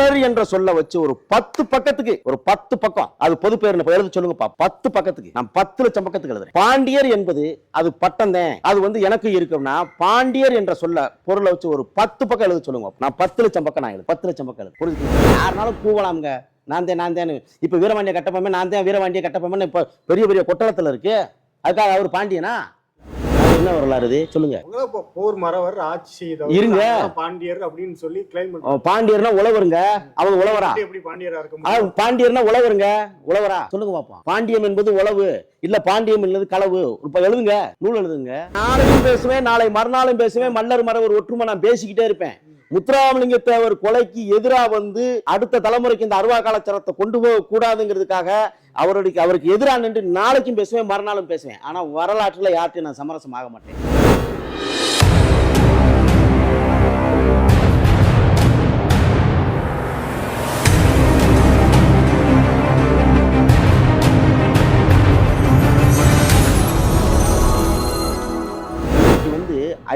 மல்லர் என்ற சொல்ல வச்சு ஒரு பத்து பக்கத்துக்கு ஒரு பத்து பக்கம். அது பொது பேர் எழுத சொல்லுங்கப்பா பத்து பக்கத்துக்கு. நான் பத்து லட்சம் பக்கத்துக்கு எழுதுறேன். பாண்டியர் என்பது அது பட்டம் தான். அது வந்து எனக்கு இருக்கும்னா பாண்டியர் என்ற சொல்ல பொருளை வச்சு ஒரு பத்து பக்கம் எழுத சொல்லுங்க நான் பத்து லட்சம் பக்கம் நான் எழுது பத்து லட்சம் பக்கம் எழுது புரிஞ்சு யாருனாலும் கூவலாம்ங்க. நான் தான் நான் தான். இப்போ வீரவாண்டிய கட்டப்பமே நான் தான் வீரபாண்டிய கட்டப்பமே இப்போ பெரிய பெரிய கொட்டளத்தில் இருக்கு. அதுக்காக அவர் பாண்டியனா? என்ன வரலாறு இது? சொல்லுங்க. போர் மறவர் ஆட்சி செய்தவர் இருங்க. பாண்டியர் அப்படின்னு சொல்லி கிளைம் அவன் பாண்டியர்னா உழவருங்க. அவங்க உழவரா? எப்படி பாண்டியரா இருக்க ஆ, முடியும் பாண்டியர்னா உழவருங்க. உழவரா? சொல்லுங்க பாப்போம் பாண்டியம் என்பது உழவு. இல்ல பாண்டியம் என்பது களவு. இப்ப எழுதுங்க. நூல் எழுதுங்க. நாளையும் பேசுவேன் நாளை மறுநாளும் பேசுவேன். மல்லர் மரவர் ஒற்றுமை நான் பேசிக்கிட்டே இருப்பேன். முத்துராமலிங்க தேவர் கொலைக்கு எதிராக வந்து அடுத்த தலைமுறைக்கு இந்த அருவா கலாச்சாரத்தை கொண்டு போக கூடாதுங்கிறதுக்காக அவருடைய அவருக்கு எதிராக நின்று நாளைக்கும் பேசுவேன் மறுநாளும் பேசுவேன். ஆனா வரலாற்றுல யார்ட்டையும் நான் சமரசம் ஆக மாட்டேன்.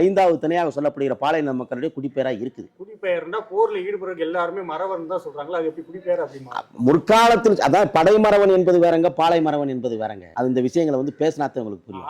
ஐந்தாவது தனியாக சொல்லப்படுகிற பாளைய மக்களுடைய குடிப்பேரா இருக்குது. குடிபெயர்னா போர்ல ஈடுபடுறவங்க எல்லாருமே மறவர்னு தான் சொல்றாங்களா? அது எப்படி குடிபெயர் அப்படிமா? முற்காலத்தில் அதான் படைமறவன் என்பது வேறங்க பாளையமறவன் என்பது வேறங்க. அது இந்த விஷயங்களை வந்து பேசினாத்தான் உங்களுக்கு புரியும்.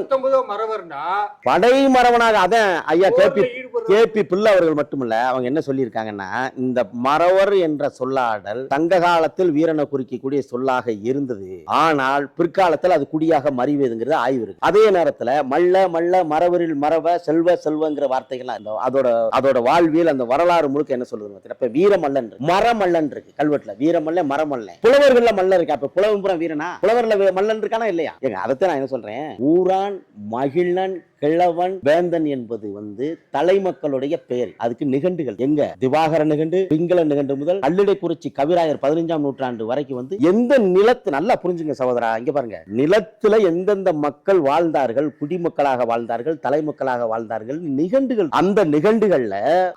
பத்தொன்பதோ மறவர்னா படைமறவனாக அதான் ஐயா கேபி கேபி பிள்ளை அவர்கள் மட்டுமல்ல அவங்க என்ன சொல்லியிருக்காங்கன்னா இந்த மறவர் என்ற சொல்லாடல் சங்க காலத்தில் வீரனை குறிக்கக்கூடிய சொல்லாக இருந்தது. ஆனால் பிற்காலத்தில் அது குடியாக மறிவதுங்கிறது ஆய்வு இருக்கு. அதே நேரத்துல மல்ல மல்ல மறவரில் மறவ செல்வ செல்வங்கிற வார்த்தைகள்லாம் இந்த அதோட அதோட வாழ்வியல் அந்த வரலாறு முழுக்க என்ன சொல்லுது இப்ப வீரமல்லன் மரமல்லன் இருக்கு கல்வெட்டுல. வீரமல்ல மரமல்ல. புலவர்கள்ல மல்லன் இருக்கு. அப்ப புலவன்புறம் வீரனா? புலவர்ல மல்லன் இருக்கானா இல்லையா? எங்க அதைத்தான் நான் என்ன சொல்றேன்? ஊரான் மகிழன் கிழவன் வேந்தன் என்பது வந்து தலைமக்களுடைய பெயர். அதுக்கு நிகண்டுகள். எங்க? திவாகர நிகண்டு பிங்கள நிகண்டு முதல் கல்லிடைக்குறிச்சி கவிராயர் பதினைஞ்சாம் நூற்றாண்டு வரைக்கும் வந்து எந்த நிலத்து நல்லா புரிஞ்சுங்க சகோதரா இங்க பாருங்க. நிலத்துல எந்தெந்த மக்கள் வாழ்ந்தார்கள் குடிமக்களாக வாழ்ந்தார்கள் தலைமக்களாக வாழ்ந்தார்கள் நிகண்டுகள். அந்த நிகண்டுகள்ல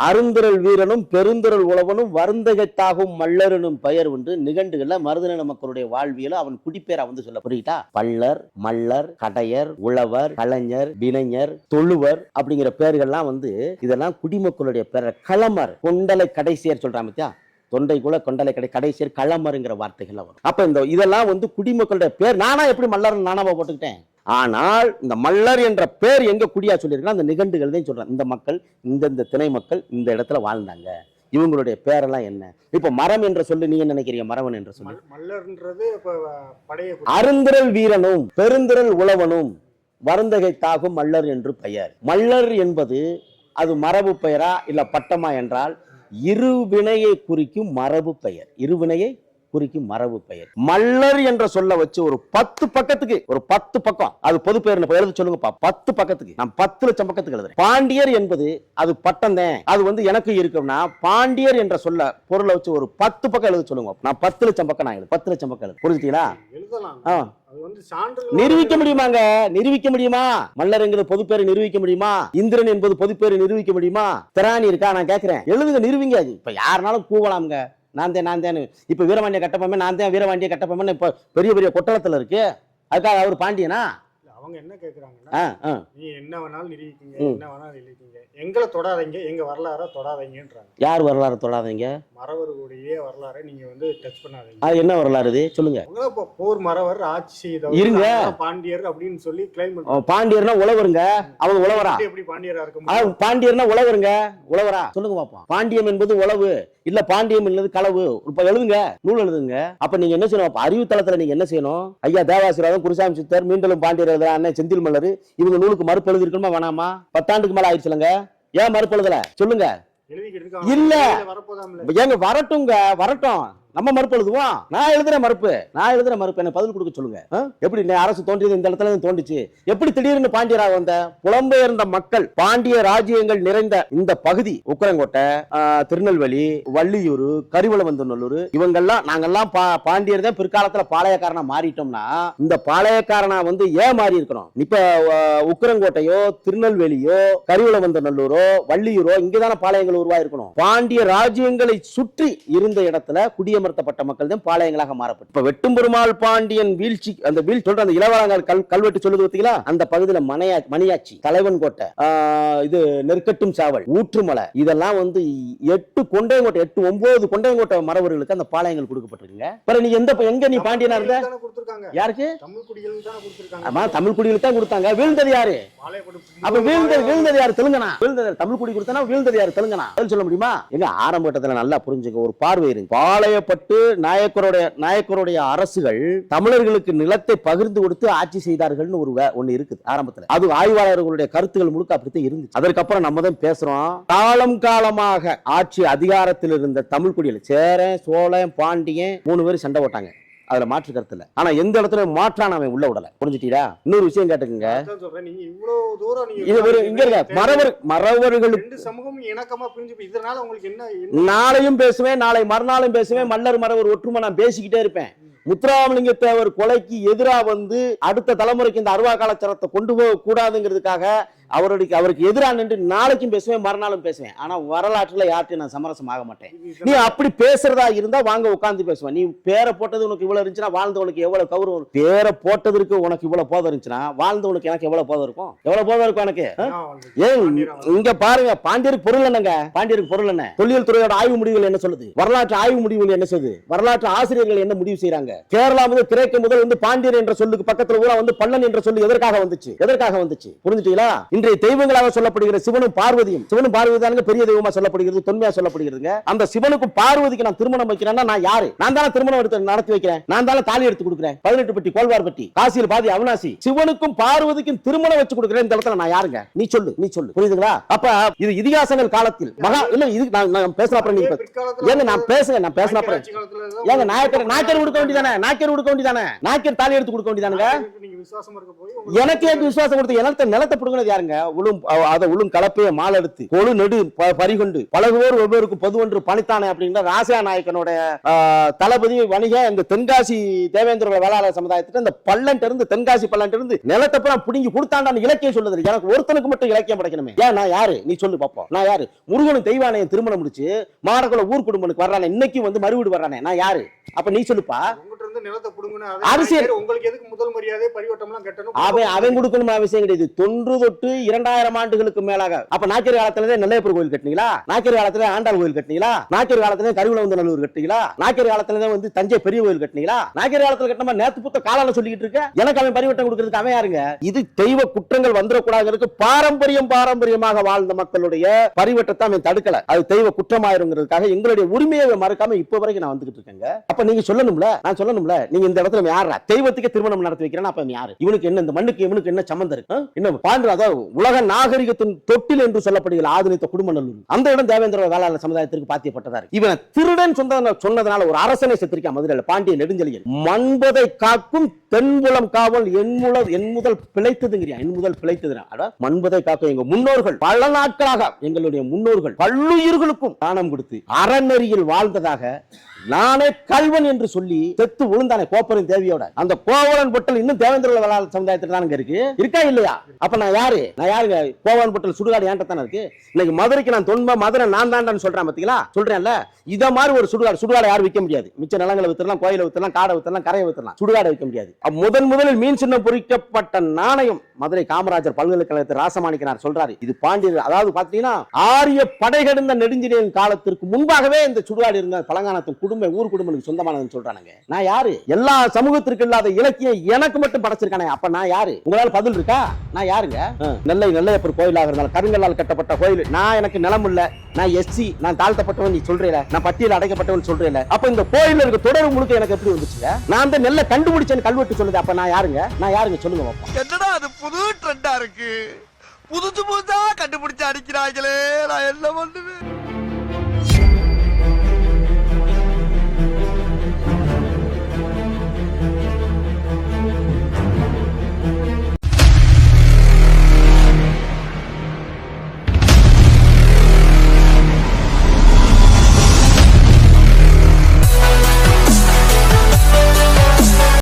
அருந்திரல் வீரனும் பெருந்திரல் உழவனும் வருந்தகத்தாகும் மல்லரனும் பெயர் உண்டு. நிகண்டுகள்ல மருதநில மக்களுடைய வாழ்வியல அவன் குடிப்பேரா வந்து சொல்ல புரியுதா? பல்லர் மல்லர் கடையர் உழவர் கலைஞர் வினைஞர் தொழுவர் அப்படிங்கிற பேர்கள்லாம் வந்து இதெல்லாம் குடிமக்களுடைய பேர் களமர் கொண்டலை கடைசியர் சொல்றான் பத்தியா? தொண்டை கூட கொண்டலை கடை கடைசியர் களமருங்கிற வார்த்தைகள் வரும். அப்ப இந்த இதெல்லாம் வந்து குடிமக்களுடைய பேர் நானா எப்படி மல்லர் நானாவா போட்டுக்கிட்டேன்? ஆனால் இந்த மல்லர் என்ற பேர் எங்க குடியா சொல்லியிருக்கா அந்த நிகண்டுகள் தான் சொல்றேன் இந்த மக்கள் இந்தந்த திணை மக்கள் இந்த இடத்துல வாழ்ந்தாங்க. இவங்களுடைய பேரெல்லாம் என்ன? இப்ப மரம் என்ற சொல்லு நீங்க நினைக்கிறீங்க மரவன் என்ற சொல்லு. மல்- மல்லர்ன்றது அருந்திரல் வீரனும் பெருந்திரல் உழவனும் வருந்தகை தாகும் மல்லர் என்று பெயர். மல்லர் என்பது அது மரபு பெயரா இல்லை பட்டமா என்றால் இருவினையை குறிக்கும் மரபு பெயர். இருவினையை குறிக்கும் மரபு பெயர். மல்லர் என்ற சொல்ல வச்சு ஒரு பத்து பக்கத்துக்கு ஒரு பத்து பக்கம். அது பொது பேர் எழுத சொல்லுங்கப்பா. பத்து பக்கத்துக்கு. நான் பத்து லட்சம் பக்கத்துக்கு எழுதுறேன். பாண்டியர் என்பது அது பட்டம் தான். அது வந்து எனக்கு இருக்கும்னா பாண்டியர் என்ற சொல்ல பொருளை வச்சு ஒரு பத்து பக்கம் எழுத சொல்லுங்க. நான் பத்து லட்சம் பக்கம் நான் எழுது பத்து லட்சம் பக்கம் எழுது புரிஞ்சுட்டீங்களா? நிரூபிக்க முடியுமாங்க? நிரூபிக்க முடியுமா? மல்லருங்கிறது பொது பேரை நிரூபிக்க முடியுமா? இந்திரன் என்பது பொது பேரை நிரூபிக்க முடியுமா? திராணி இருக்கா? நான் கேட்கிறேன் எழுதுங்க நிரூபிங்க. இப்ப யாருனாலும் கூவலாம்ங்க. நான் தான் நான் தான் இப்போ வீரபாண்டிய கட்டப்பொம்மன் நான் தான் வீரபாண்டிய கட்டப்பொம்மன் இப்போ பெரிய பெரிய கொட்டளத்தில் இருக்கு. அதுக்காக அவர் பாண்டியனா? அவங்க என்ன ஆ. நீ என்ன வேணாலும் நிரூபிக்கீங்க. என்ன வேணாலும் நிரூபிக்கீங்க எங்களை தொடாதீங்க எங்க வரலாற தொடாதீங்கன்றாங்க. யார் வரலாறு தொடாதீங்க? மறவர்களுடைய வரலாறை நீங்க வந்து டச் பண்ணாதீங்க. அது என்ன வரலாறு இது? சொல்லுங்க. இப்போ போர் மறவர் ஆட்சி செய்தவர் இருங்க. பாண்டியர் அப்படின்னு சொல்லி கிளைம் பாண்டியர்னா உழவருங்க. அவங்க உழவரா? எப்படி பாண்டியரா இருக்க ஆ, முடியும் பாண்டியர்னா உழவருங்க. உழவரா? சொல்லுங்க பாப்போம். பாண்டியம் என்பது உழவு. இல்ல பாண்டியம் என்பது களவு. இப்ப எழுதுங்க. நூல் எழுதுங்க. அப்ப நீங்க என்ன செய்யணும்? அறிவு தளத்துல நீங்க என்ன செய்யணும்? ஐயா தேவாசிராதம் குருசாமி சித்தர் மீண்டலும் பாண்டியர் எழுதுற அண்ணன் செந்தில் மல்லர் இவங்க நூலுக்கு மறுப்பு எழுதி இருக்கணுமா வேணாமா? பத்தாண்டுக்கு மேல ஆயிடுச்சுலங்க ஏன் மறுப்பு எழுதல? சொல்லுங்க. இல்ல. ஏங்க வரட்டுங்க வரட்டும். நம்ம மறுப்பு எழுதுவோம். நான் எழுதுற மறுப்பு. நான் எழுதுற மறுப்பு. என்ன பதில் கொடுக்க சொல்லுங்க. எப்படி அரசு தோன்றியது? இந்த இடத்துல இருந்து தோன்றுச்சு. எப்படி திடீர்னு பாண்டியராக வந்த? புலம்பெயர்ந்த மக்கள் பாண்டிய ராஜ்யங்கள் நிறைந்த இந்த பகுதி உக்கரங்கோட்டை திருநெல்வேலி வள்ளியூர் கரிவளவந்தநல்லூர் இவங்கெல்லாம் நாங்கெல்லாம் பா- பாண்டியர் தான் பிற்காலத்துல பாளையக்காரனா மாறிட்டோம்னா இந்த பாளையக்காரனா வந்து ஏன் மாறி இருக்கணும் இப்ப உக்கரங்கோட்டையோ திருநெல்வேலியோ கரிவளவந்தநல்லூரோ வள்ளியூரோ இங்கதான பாளையங்கள் உருவாயிருக்கணும். பாண்டிய ராஜ்யங்களை சுற்றி இருந்த இடத்துல குடியமர் குடியமர்த்தப்பட்ட மக்கள் தான் பாளையங்களாக மாறப்பட்டு இப்ப வெட்டும் பெருமாள் பாண்டியன் வீழ்ச்சி அந்த வீழ் சொல்ற அந்த இளவரங்கால் கல் கல்வெட்டு சொல்லுது பார்த்தீங்களா அந்த பகுதியில மனையா மணியாச்சி தலைவன் கோட்டை இது நெற்கட்டும் சாவல் ஊற்றுமலை இதெல்லாம் வந்து எட்டு கொண்டையங்கோட்டை எட்டு ஒன்பது கொண்டையங்கோட்டை மரபர்களுக்கு அந்த பாளையங்கள் கொடுக்கப்பட்டிருக்குங்க. பிறகு நீ எந்த எங்க நீ பாண்டியனா இருந்த? யாருக்கு? ஆமா தமிழ் குடிகளுக்கு தான் கொடுத்தாங்க. வீழ்ந்தது யாரு? அப்ப வீழ்ந்தது வீழ்ந்தது யாரு? தெலுங்கனா. வீழ்ந்தது? தமிழ் குடி கொடுத்தனா வீழ்ந்தது யாரு? தெலுங்கனா. சொல்ல முடியுமா? எங்க ஆரம்ப கட்டத்துல நல்லா புரிஞ்சுக்க ஒரு பார்வை இருக்கு பாளையப்பட்டு நாயக்கருடைய நாயக்கருடைய அரசுகள் தமிழர்களுக்கு நிலத்தை பகிர்ந்து கொடுத்து ஆட்சி செய்தார்கள்னு ஒரு ஒண்ணு இருக்குது ஆரம்பத்துல. அது ஆய்வாளர்களுடைய கருத்துக்கள் முழுக்க அப்படித்தான் இருந்துச்சு. அதற்கப்புறம் நம்ம தான் பேசுறோம். காலம் காலமாக ஆட்சி அதிகாரத்தில் இருந்த தமிழ் குடிகள் சேரன் சோழன் பாண்டியன் மூணு பேரும் சண்டை போட்டாங்க. அதுல மாற்று கருத்து இல்ல. ஆனா எந்த இடத்துல மாற்றான அவன் உள்ள விடல. புரிஞ்சுட்டீரா இன்னொரு விஷயம் கேட்டுக்குங்க. இது ஒரு இங்க இருக்க மறவர் என்ன- நாளையும் பேசுவேன் நாளை மறுநாளும் பேசுவேன். மல்லர் மறவர் ஒற்றுமை நான் பேசிக்கிட்டே இருப்பேன். முத்துராமலிங்க தேவர் கொலைக்கு எதிரா வந்து அடுத்த தலைமுறைக்கு இந்த அருவா கலாச்சாரத்தை கொண்டு போக கூடாதுங்கிறதுக்காக அவருடைய அவருக்கு எதிரா நின்று நாளைக்கும் பேசுவேன் மறுநாளும் பேசுவேன். ஆனா வரலாற்றுல யார்ட்டையும் நான் சமரசம் ஆக மாட்டேன். நீ அப்படி பேசுறதா இருந்தா வாங்க உட்கார்ந்து பேசுவேன். நீ பேரை போட்டது உனக்கு இவ்வளவு இருந்துச்சுன்னா வாழ்ந்தவனுக்கு எவ்வளவு கௌரவம்? பேரை போட்டதற்கு உனக்கு இவ்வளவு போதம் இருந்துச்சுன்னா வாழ்ந்தவனுக்கு எனக்கு எவ்வளவு போதம் இருக்கும்? எவ்வளவு போதம் இருக்கும் எனக்கு? ஏன். இங்க பாருங்க பாண்டியருக்கு பொருள் என்னங்க? பாண்டியருக்கு பொருள் என்ன? தொல்லியல் துறையோட ஆய்வு முடிவுகள் என்ன சொல்லுது? வரலாற்று ஆய்வு முடிவுகள் என்ன சொல்லுது? வரலாற்று ஆசிரியர்கள் என்ன முடிவு செய்றாங்க? கேரளா முதல் திரைக்கு முதல் வந்து பாண்டியர் என்ற சொல்லுக்கு பக்கத்துல ஊரா வந்து பள்ளன் என்ற சொல்லு எதற்காக வந்துச்சு? எதற்காக வந்துச்சு? புரிஞ்சுட்டீங்களா? இன்றைய தெய்வங்களாக சொல்லப்படுகிற சிவனும் பார்வதியும் சிவனும் பார்வதி தானுங்க பெரிய தெய்வமா சொல்லப்படுகிறது தொன்மையா சொல்லப்படுகிறதுங்க. அந்த சிவனுக்கும் பார்வதிக்கு நான் திருமணம் வைக்கிறேன்னா நான் யாரு? நான் தானே திருமணம் எடுத்து நடத்தி வைக்கிறேன். நான் தானே தாலி எடுத்து கொடுக்குறேன். பதினெட்டு பட்டி கோல்வார் பட்டி காசியில் பாதி அவினாசி. சிவனுக்கும் பார்வதிக்கும் திருமணம் வச்சு கொடுக்குறேன் இந்த இடத்துல நான் யாருங்க? நீ சொல்லு நீ சொல்லு. புரியுதுங்களா? அப்ப இது இதிகாசங்கள் காலத்தில் மகா இல்ல இது நான் பேசுற அப்புறம் நீங்க ஏங்க நான் பேசுங்க நான் பேசுன அப்புறம். ஏங்க நாயக்கர் நாயக்கர் கொடுக்க வேண்டியதானே? நாயக்கர் கொடுக்க வேண்டியதானே? நாயக்கர் தாலி எடுத்து கொடுக்க வேண்டியதானுங்க? எனக்கு ஏன் விசுவாசம் கொடுத்து? நிலத்தை நிலத்தை பிடுங்கினது யாருங்க? உளும் அதை உளும் கலப்பைய மால் எடுத்து கொழு நெடு பறிகொண்டு பழகுவோர் ஒவ்வொருக்கு பொதுவொன்று பணித்தானே அப்படிங்கிற ராசா நாயக்கனுடைய தளபதி வணிக இந்த தென்காசி தேவேந்திர வேளாளர் சமுதாயத்துக்கு இந்த பள்ளன்ட்டு இருந்து தென்காசி பள்ளன்ட்டு இருந்து நிலத்தை பூரா பிடுங்கி கொடுத்தாண்டான்னு இலக்கியம் சொல்லுது எனக்கு ஒருத்தனுக்கு மட்டும் இலக்கியம் படைக்கணுமே. ஏன் நான் யாரு? நீ சொல்லு பாப்போம். நான் யாரு? முருகனும் தெய்வானையும் திருமணம் முடிச்சு மாடக்குள்ள ஊர் குடும்பனுக்கு வர்றானே. இன்னைக்கு வந்து மறுவீடு வர்றானே. நான் யாரு? அப்ப நீ சொல்லுப்பா. இருந்து நிலத்தை புடுங்கினா அரசியல். அரசியல் உங்களுக்கு எதுக்கு முதல் மரியாதை பரிவட்டம்லாம் கட்டணும்? அவன் அவன் கொடுக்கணும் அவசியம் கிடையாது. தொன்று தொட்டு இரண்டாயிரம் ஆண்டுகளுக்கு மேலாக. அப்ப நாக்கியர் காலத்துல நெல்லையப்பர் கோயில் கட்டினீங்களா? காலத்துல ஆண்டாள் கோயில் கட்டினீங்களா? நாக்கியர் காலத்துல கருவிழந்த நல்லூர் கட்டினீங்களா? நாக்கியர் காலத்துல தான் வந்து தஞ்சை பெரிய கோயில் கட்டினீங்களா? நாக்கியர் காலத்துல கட்டின மாதிரி நேத்து புத்த காலால சொல்லிக்கிட்டு இருக்க? எனக்கு அவன் பரிவட்டம் கொடுக்கறதுக்கு அவன் யாருங்க? இது தெய்வ குற்றங்கள் வந்துடக்கூடாதுங்கிறதுக்கு பாரம்பரியம் பாரம்பரியமாக வாழ்ந்த மக்களுடைய பரிவட்டத்தை அவன் தடுக்கல. அது தெய்வ குற்றமாயிருங்கிறதுக்காக எங்களுடைய உரிமையை மறக்காம இப்ப வரைக்கும் நான் வந்துகிட்டு இருக்கேங்க. அப்ப நீங்க சொல்லணும்ல? நான் சொல்லணும்ல? நீங்க இந்த இடத்துல யாரா தெய்வத்துக்கு திருமணம் நடத்தி வைக்கிறேன்னா அப்ப யாரு? இவனுக்கு என்ன இந்த மண்ணுக்கு இவனுக்கு என்ன சம்மந்தம் இருக்கு? என்ன பாண்டு அதாவது உலக நாகரிகத்தின் தொட்டில் என்று சொல்லப்படுகிற ஆதரித்த குடும்ப நல்லூர் அந்த இடம் தேவேந்திர வேளாளர் சமுதாயத்திற்கு பாத்தியப்பட்டதா இருக்கு. இவன் திருடன் சொந்த ஒரு அரசனை செத்திருக்கான் மதுரையில் பாண்டிய நெடுஞ்செழியன். மண்பதை காக்கும் தென்புலம் காவல் என் முதல் என் முதல் பிழைத்ததுங்கிறியா? என் முதல் பிழைத்ததுனா அட மண்பதை காக்கும் எங்க முன்னோர்கள் பல நாட்களாக எங்களுடைய முன்னோர்கள் பல்லுயிர்களுக்கும் தானம் கொடுத்து அறநெறியில் வாழ்ந்ததாக நானே கல்வன் என்று சொல்லி செத்து விழுந்தானே கோப்பரின் தேவியோட. அந்த கோவலன் பொட்டல் இன்னும் தேவேந்திர வேளாளர் சமுதாயத்தில் தானுங்க இருக்கு. இருக்கா இல்லையா? அப்ப நான் யாரு? நான் யாருங்க? கோவலன் பொட்டல் சுடுகாடு ஏன்ட்ட தானே இருக்கு? இன்னைக்கு மதுரைக்கு நான் தொன்மை மதுரை நான் தாண்டான்னு சொல்றேன் பாத்தீங்களா? சொல்றேன்ல? இத மாதிரி ஒரு சுடுகாடு சுடுகாடு யாரும் விற்க முடியாது. மிச்ச நிலங்களை வித்துறலாம் கோயிலை வித்துறலாம் காடை வித்துறலாம் கரையை வித்துறலாம் சுடுகாடை விற்க முடியாது. முதன் முதலில் மீன் சின்னம் பொறிக்கப்பட்ட நாணயம் மதுரை காமராஜர் பல்கலைக்கழகத்தில் ராசமாணிக்கனார் சொல்றாரு. இது பாண்டியர் அதாவது பாத்தீங்கன்னா ஆரிய படைகெடுந்த நெடுஞ்சிலியன் காலத்திற்கு முன்பாகவே இந்த சுடுகாடு இருந்த பழங்கானத்தின் குடும்ப குடும்பம் ஊர் குடும்பனுக்கு சொந்தமானதுன்னு சொல்றானுங்க. நான் யாரு? எல்லா சமூகத்திற்கு இல்லாத இலக்கியம் எனக்கு மட்டும் படைச்சிருக்கானே. அப்ப நான் யாரு? உங்களால பதில் இருக்கா? நான் யாருங்க? ஆ, நெல்லை நெல்லையப்பர் கோயிலாக இருந்தாலும் கருங்கல்லால் கட்டப்பட்ட கோயில் நான் எனக்கு நிலம் இல்ல. நான் எஸ்சி நான் தாழ்த்தப்பட்டவன் நீ சொல்றேல. நான் பட்டியல் அடைக்கப்பட்டவன் சொல்றேல. அப்ப இந்த கோயில் இருக்க தொடர்பு முழுக்க எனக்கு எப்படி வந்துச்சுங்க? நான் அந்த நெல்லை கண்டுபிடிச்சேன்னு கல்வெட்டு சொல்லுது. அப்ப நான் யாருங்க? நான் யாருங்க? சொல்லுங்க பாப்போம். என்னடா அது புது ட்ரெண்டா இருக்கு? புதுசு புதுசா கண்டுபிடிச்சு அடிக்கிறாங்களே நான் என்ன பண்ணுவேன்?